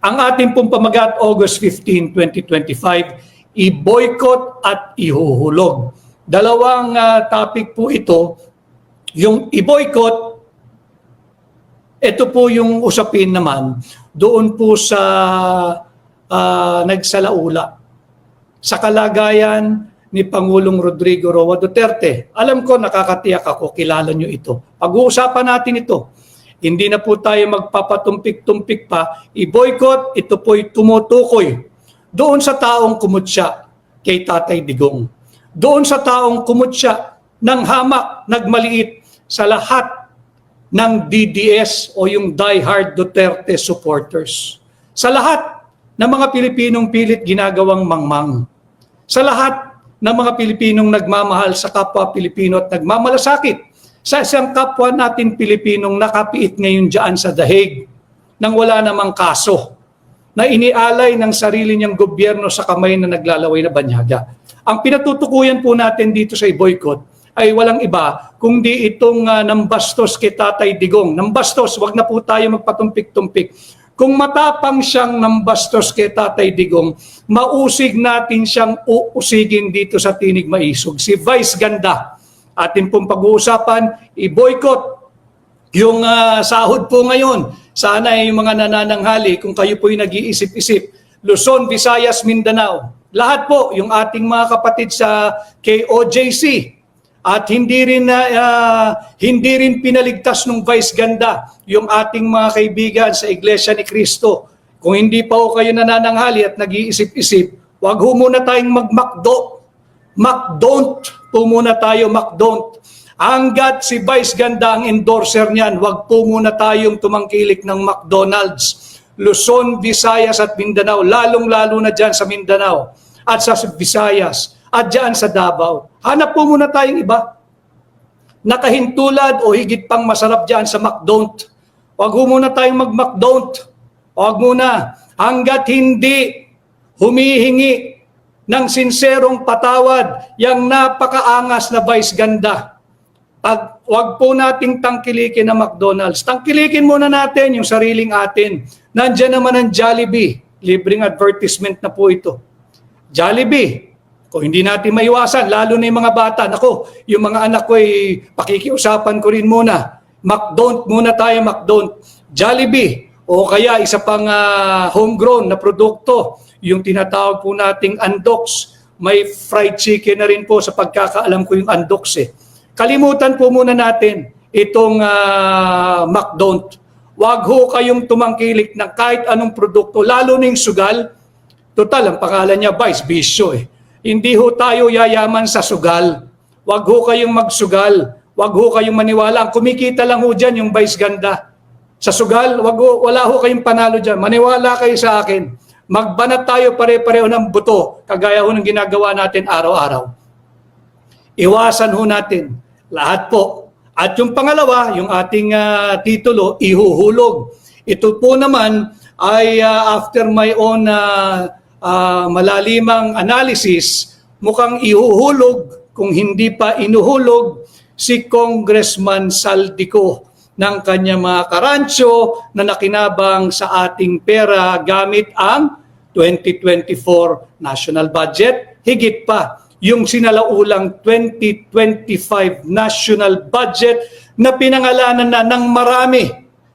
Ang ating pong pamagat August 15, 2025, i-boycott at ihuhulog. Dalawang ah, topic po ito. Yung i-boycott, ito po yung usapin naman doon po sa ah, nagsalaula sa kalagayan ni Pangulong Rodrigo Roa Duterte. Alam ko, nakakatiyak ako, kilala nyo ito. Pag-uusapan natin ito. Hindi na po tayo magpapatumpik-tumpik pa. I-boycott, ito po'y tumutukoy doon sa taong kumutya kay Tatay Digong. Doon sa taong kumutya ng hamak, nagmaliit sa lahat ng DDS o yung diehard Duterte supporters. Sa lahat ng mga Pilipinong pilit ginagawang mangmang. Sa lahat ng mga Pilipinong nagmamahal sa kapwa Pilipino at nagmamalasakit sa isang kapwa natin Pilipinong nakapiit ngayon dyan sa dahig nang wala namang kaso na inialay ng sarili niyang gobyerno sa kamay na naglalaway na banyaga. Ang pinatutukuyan po natin dito sa boycott ay walang iba kundi itong uh, nambastos kay Tatay Digong. Nambastos, wag na po tayo magpatumpik-tumpik. Kung matapang siyang nambastos kay Tatay Digong, mausig natin siyang uusigin dito sa Tinig Maisog. Si Vice Ganda, atin pong pag-uusapan, i-boycott yung ah, sahod po ngayon. Sana yung mga nanananghali, kung kayo po'y nag-iisip-isip, Luzon, Visayas, Mindanao, lahat po, yung ating mga kapatid sa KOJC, at hindi rin na ah, hindi rin pinaligtas ng Vice Ganda yung ating mga kaibigan sa Iglesia ni Cristo. Kung hindi pa ho kayo nanananghali at nag-iisip-isip, wag ho muna tayong mag-McDo. McDon't po muna tayo, McDon't. Hanggat si Vice Ganda ang endorser niyan, wag po muna tayong tumangkilik ng McDonald's. Luzon, Visayas at Mindanao, lalong-lalo na dyan sa Mindanao at sa Visayas at dyan sa Davao. Hanap po muna tayong iba. Nakahintulad o higit pang masarap dyan sa McDon't. Huwag muna tayong mag-McDon't. Huwag muna. Hanggat hindi humihingi ng sinserong patawad yung napakaangas na vice ganda. Pag wag po nating tangkilikin na McDonald's. Tangkilikin muna natin yung sariling atin. Nandiyan naman ang Jollibee. Libreng advertisement na po ito. Jollibee, kung hindi natin maiwasan, lalo na yung mga bata, nako, yung mga anak ko ay pakikiusapan ko rin muna. McDon't muna tayo, McDon't. Jollibee, o kaya isa pang ah, homegrown na produkto, yung tinatawag po nating Andox. May fried chicken na rin po sa pagkakaalam ko yung Andox eh. Kalimutan po muna natin itong uh, McDon't. Huwag ho kayong tumangkilik ng kahit anong produkto, lalo na yung sugal. Total, ang pangalan niya Vice, bisyo eh. Hindi ho tayo yayaman sa sugal. Huwag ho kayong magsugal. Huwag ho kayong maniwala. Kumikita lang ho dyan yung Vice ganda. Sa sugal, wag wala ho kayong panalo dyan. Maniwala kayo sa akin. Magbanat tayo pare-pareho ng buto, kagaya ho ng ginagawa natin araw-araw. Iwasan ho natin lahat po. At yung pangalawa, yung ating ah, titulo, ihuhulog. Ito po naman ay ah, after my own ah, ah, malalimang analysis, mukhang ihuhulog kung hindi pa inuhulog si Congressman Saldico ng kanyang mga karancho na nakinabang sa ating pera gamit ang 2024 national budget. Higit pa, yung sinalaulang 2025 national budget na pinangalanan na ng marami.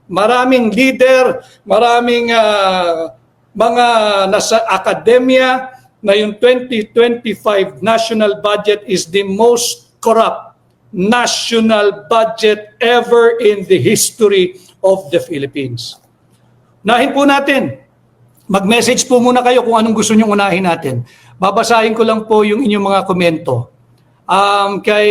Maraming leader, maraming ah, mga nasa akademya na yung 2025 national budget is the most corrupt national budget ever in the history of the Philippines. Nahin po natin. Mag-message po muna kayo kung anong gusto nyo unahin natin. Babasahin ko lang po yung inyong mga komento. Um, kay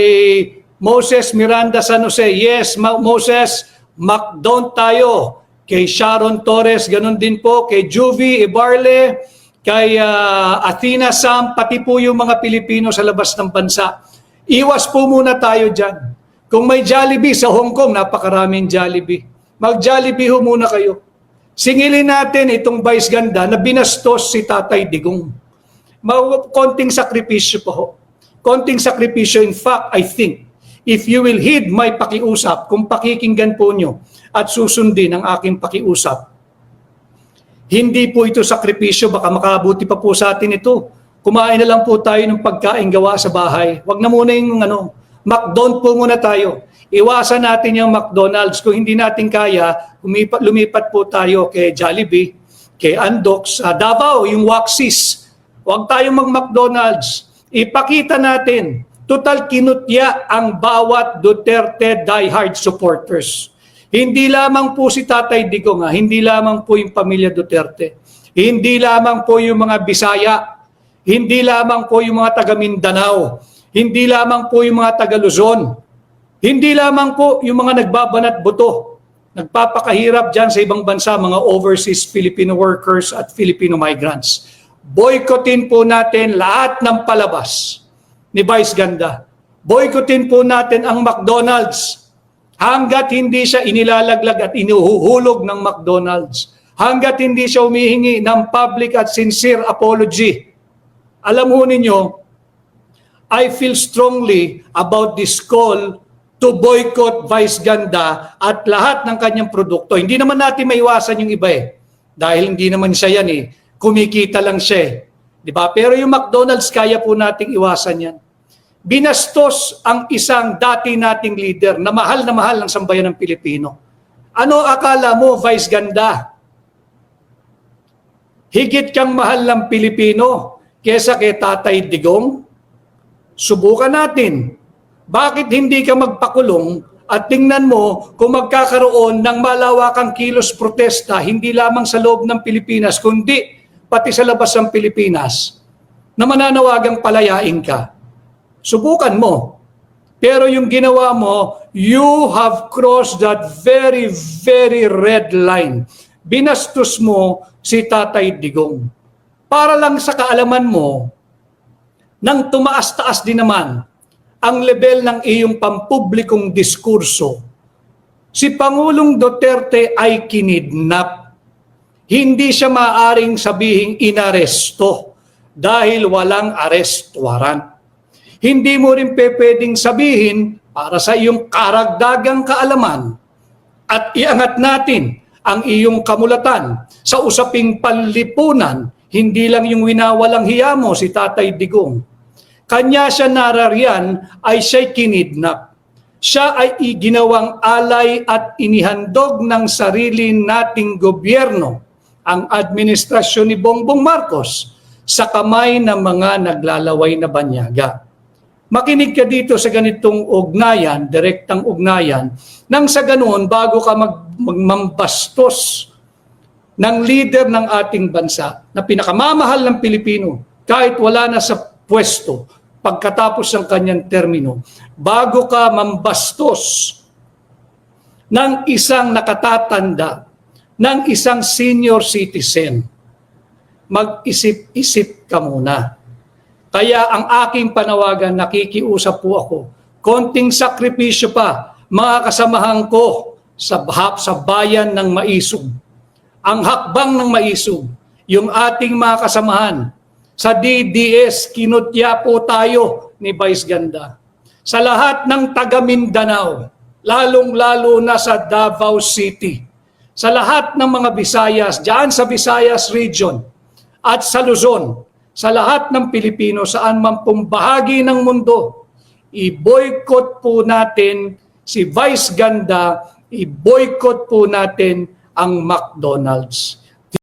Moses Miranda San Jose, yes, Ma- Moses, McDon't tayo. Kay Sharon Torres, ganun din po. Kay Juvie Ibarle, kay ah, Athena Sam, pati po yung mga Pilipino sa labas ng bansa. Iwas po muna tayo dyan. Kung may Jollibee sa Hong Kong, napakaraming Jollibee. Mag-Jollibee ho muna kayo. Singilin natin itong vice ganda na binastos si Tatay Digong. Ma- konting sakripisyo po ho. Konting sakripisyo. In fact, I think, if you will heed my pakiusap, kung pakikinggan po nyo at susundin ang aking pakiusap, Hindi po ito sakripisyo, baka makabuti pa po sa atin ito. Kumain na lang po tayo ng pagkain gawa sa bahay. Huwag na muna yung ano, McDonald's po muna tayo. Iwasan natin yung McDonald's. Kung hindi natin kaya, lumipat, lumipat po tayo kay Jollibee, kay Andox, sa Davao, yung Waxis. Huwag tayong mag-McDonald's. Ipakita natin, total kinutya ang bawat Duterte diehard supporters. Hindi lamang po si Tatay Digong, ha? hindi lamang po yung pamilya Duterte. Hindi lamang po yung mga Bisaya. Hindi lamang po yung mga taga Mindanao. Hindi lamang po yung mga taga Luzon. Hindi lamang po yung mga nagbabanat buto. Nagpapakahirap dyan sa ibang bansa, mga overseas Filipino workers at Filipino migrants. Boycottin po natin lahat ng palabas ni Vice Ganda. Boycottin po natin ang McDonald's hanggat hindi siya inilalaglag at inuhuhulog ng McDonald's. Hanggat hindi siya humihingi ng public at sincere apology. Alam ho ninyo, I feel strongly about this call to boycott Vice Ganda at lahat ng kanyang produkto. Hindi naman natin maiwasan yung iba eh. Dahil hindi naman siya yan eh. Kumikita lang siya eh. Di ba? Pero yung McDonald's, kaya po nating iwasan yan. Binastos ang isang dati nating leader na mahal na mahal ng sambayan ng Pilipino. Ano akala mo, Vice Ganda? Higit kang mahal ng Pilipino kesa kay Tatay Digong? Subukan natin. Bakit hindi ka magpakulong at tingnan mo kung magkakaroon ng malawakang kilos protesta hindi lamang sa loob ng Pilipinas kundi pati sa labas ng Pilipinas na mananawagang palayain ka. Subukan mo. Pero yung ginawa mo, you have crossed that very, very red line. Binastos mo si Tatay Digong. Para lang sa kaalaman mo, nang tumaas-taas din naman ang level ng iyong pampublikong diskurso, si Pangulong Duterte ay kinidnap. Hindi siya maaring sabihing inaresto dahil walang arrest warrant. Hindi mo rin pwedeng sabihin para sa iyong karagdagang kaalaman at iangat natin ang iyong kamulatan sa usaping panlipunan, hindi lang yung winawalang hiya mo si Tatay Digong. Kanya siya narariyan ay siya'y kinidnap. Siya ay iginawang alay at inihandog ng sarili nating gobyerno, ang administrasyon ni Bongbong Marcos, sa kamay ng mga naglalaway na banyaga. Makinig ka dito sa ganitong ugnayan, direktang ugnayan, nang sa ganoon, bago ka mag, magmambastos ng leader ng ating bansa na pinakamamahal ng Pilipino, kahit wala na sa pwesto, pagkatapos ng kanyang termino, bago ka mambastos ng isang nakatatanda, ng isang senior citizen, mag-isip-isip ka muna. Kaya ang aking panawagan, nakikiusap po ako, konting sakripisyo pa, mga kasamahan ko sa, sa bayan ng Maisog. Ang hakbang ng Maisog, yung ating mga kasamahan, sa DDS, kinutya po tayo ni Vice Ganda. Sa lahat ng taga Mindanao, lalong-lalo na sa Davao City, sa lahat ng mga Visayas, diyan sa Visayas region, at sa Luzon, sa lahat ng Pilipino saan man pong ng mundo, i-boycott po natin si Vice Ganda, i-boycott po natin ang McDonald's.